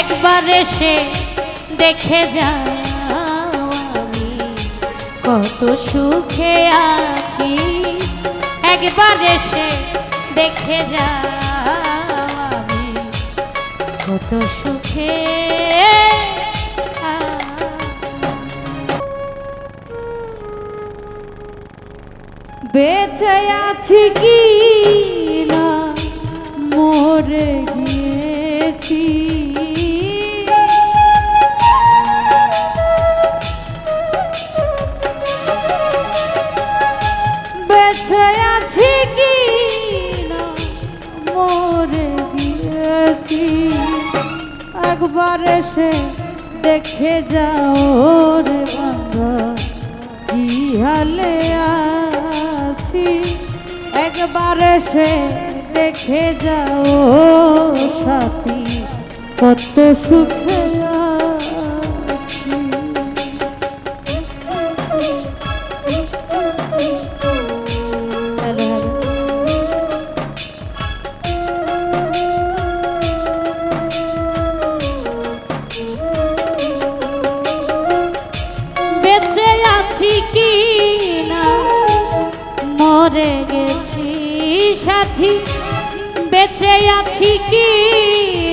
একবার এসে দেখে যাও আমি, কত সুখে আছি। একবার এসে দেখে যাও আমি, কত সুখে বেঁচে আছি কি না? মরে গিয়েছি। একবার এসে দেখে যাও রে বাবা, কি হালে আছি? একবার এসে দেখে যাও সাথী, কত সুখে আছি কি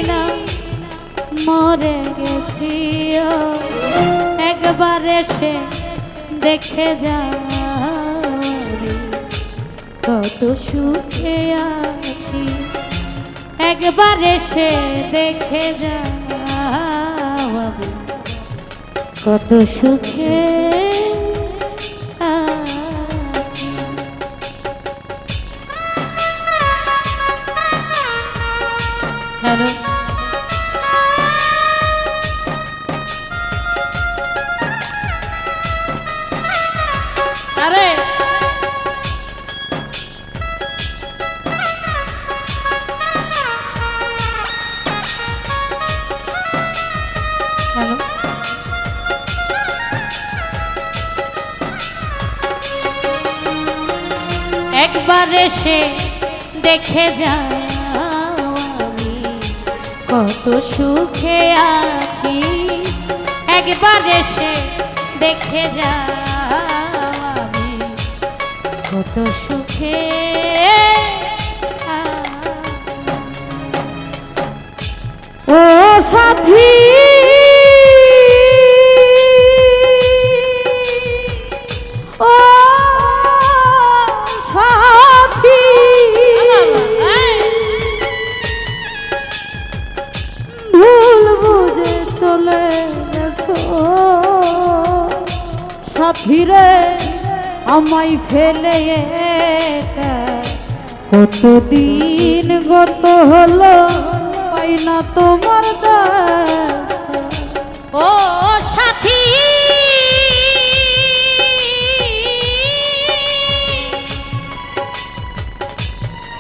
না মরে গেছি একবার এসে দেখে যা কত সুখে আছি, একবার এসে দেখে যা কত সুখে একবার এসে দেখে যাও আমি কত সুখে আছি। একবার এসে দেখে যাও আমি কত সুখে ও সাথী! আমায় ফেলে কতদিন গত হলো, পাই না তোমার ও সাথী!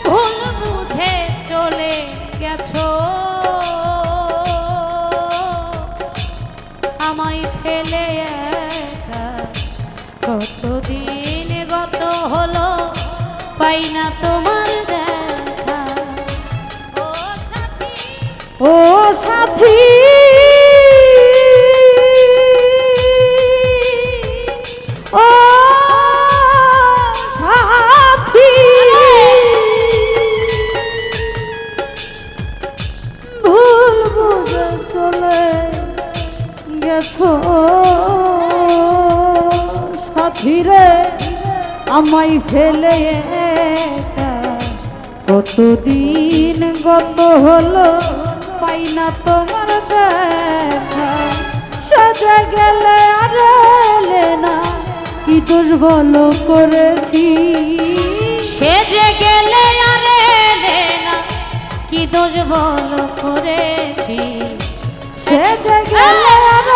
ভুল বুঝে চলে গেছো। আমায় ফেলে কতদিন ও সাথী। ও ভুল বুঝে গেছো সাথী রে। আমায় ফেলে কতদিন গত হলো? পাই না তোমার দেখা। সাজা গেলে আর এলে না কি দুর্বল করেছি। সে যে গেলে আর এলে না কি দোষ বল করেছি। সে যে গেলে আর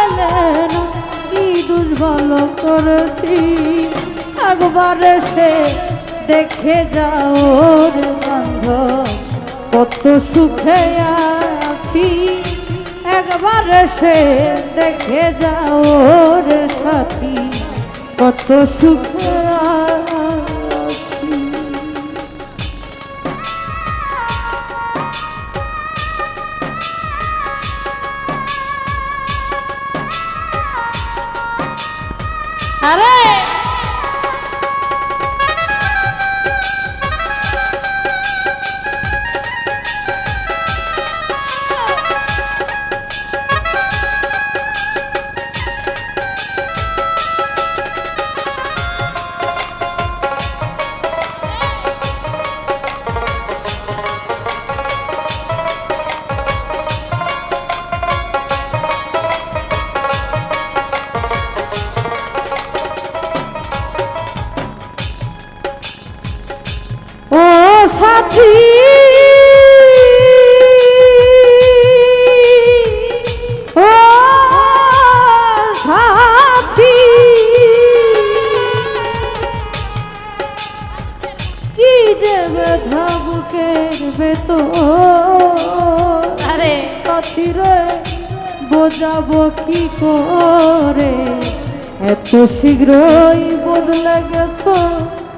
এলে না কি দুর্বল করেছি। একবার সে দেখে যাও বান্ধব। কত সুখে আছি। একবার সে দেখে যাও রে সাথী কত সুখে আরে সাথী। ও সাথী। কি যে ব্যথা বুকের বেতো আরে। সাথী রে বোঝাবো কি করে? এত শীঘ্রই বদলে গেছো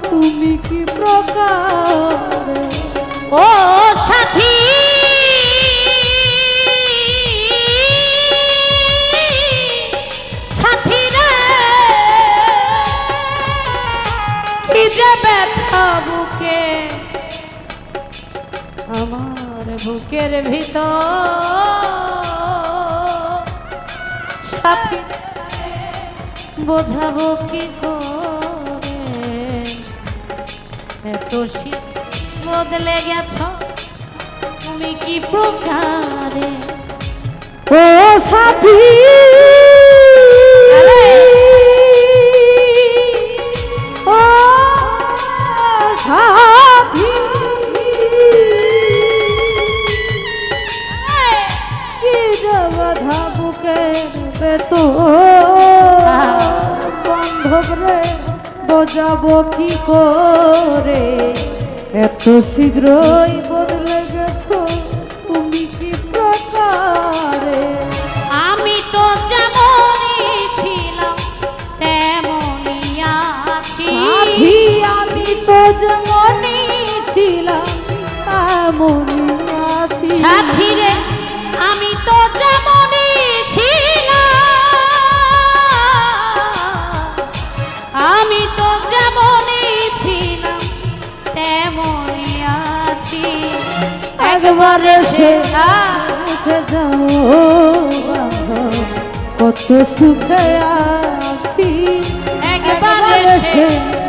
তুমি কি প্রকার? বুকের ভিতর সাথী বোঝাবো কি করে? এত শীত বদলে গেছ, তুমি কি প্রকারে? ও সাথী বোঝাবো কি করে? এত শীঘ্রই বদলে গেছো তুমি কি প্রকারে? আমি তো যেমনই ছিলাম তেমনই আছি। আমি তো যেমনই ছিলাম তেমনই আছি। সাথী একবারে সে মুখে উঠে যাও কত সুখে আছি। একবারে সে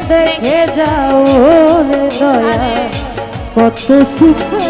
দেখে যাও রে দয়া। কত সুখে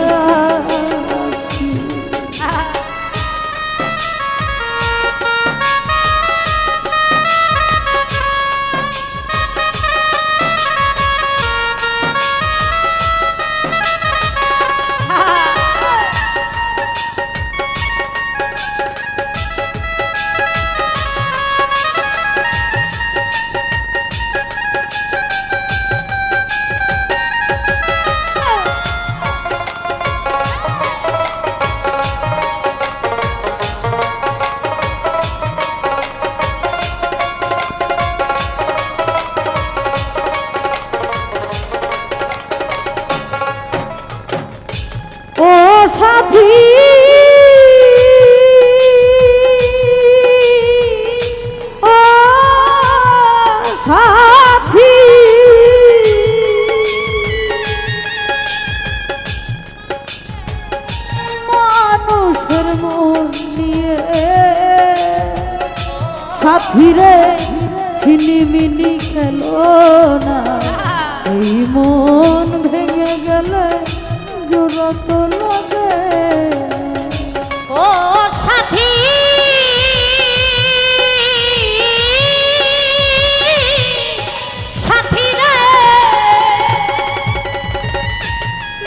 সাথী। মানুষের মন নিয়ে সাথী রে, ছিনিমিনি খেলো না। এই মন ভেঙে গেলে জোরত লাগে।